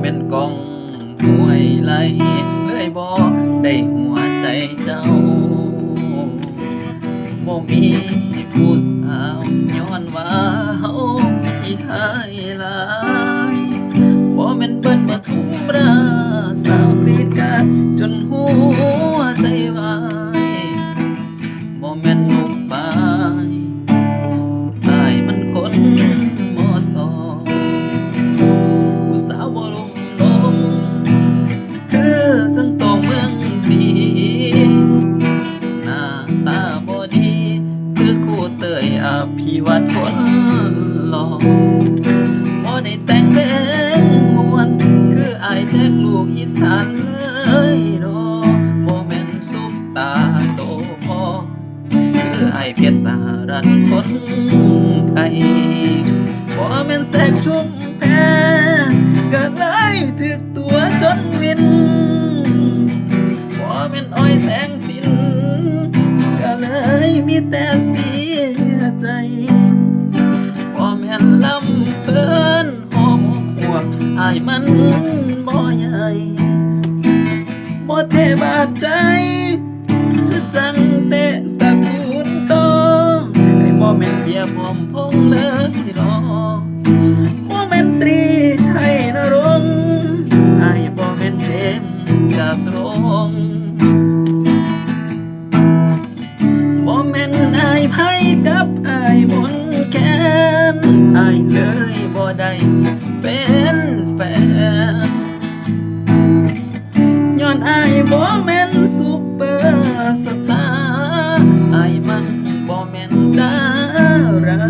แม่นกองห้วยไหลเลยบ่ได้หัวใจเจ้าบ่มีผู้สาวย้อนว่าเฮาขี้หายหลายบ่แม่นเบิ่นมาทุมราสาวกรีดการจนหู ยอภิวัตคนหล่อบ่ได้แต่งเพลงมวน คืออายแจ็คลูกอีสานเลยเนาะบ่แม่นซุปตาโตพอคือไอายเพชรสหรัฐคนไทยบ่แม่นแสกชุ่มแพ้ก็เลยถึกตัวจนวินบ่แม่นอ้อยแสงสินก็เลยมีแต่ ใจบ่แม่นลำเพิ่นหอมหวกอายมันบ่ใหญ่บ่เทบาดใจคือจังเตะตะกูลโตไอ้บ่แม่นเบียพร้อมพงเลยรอบ่แม่นตรีชัยนรงค์ไอ้บ่แม่นเจมจากตรง นอายไผกับอายมนแค้นอายเลยบ่ได้เป็นแฟนย้อนอายบ่แม่นซุปเปอร์สตาร์อายมันบ่แม่นดารา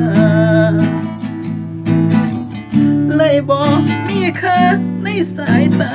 เลยบ่มีค่าในสายตา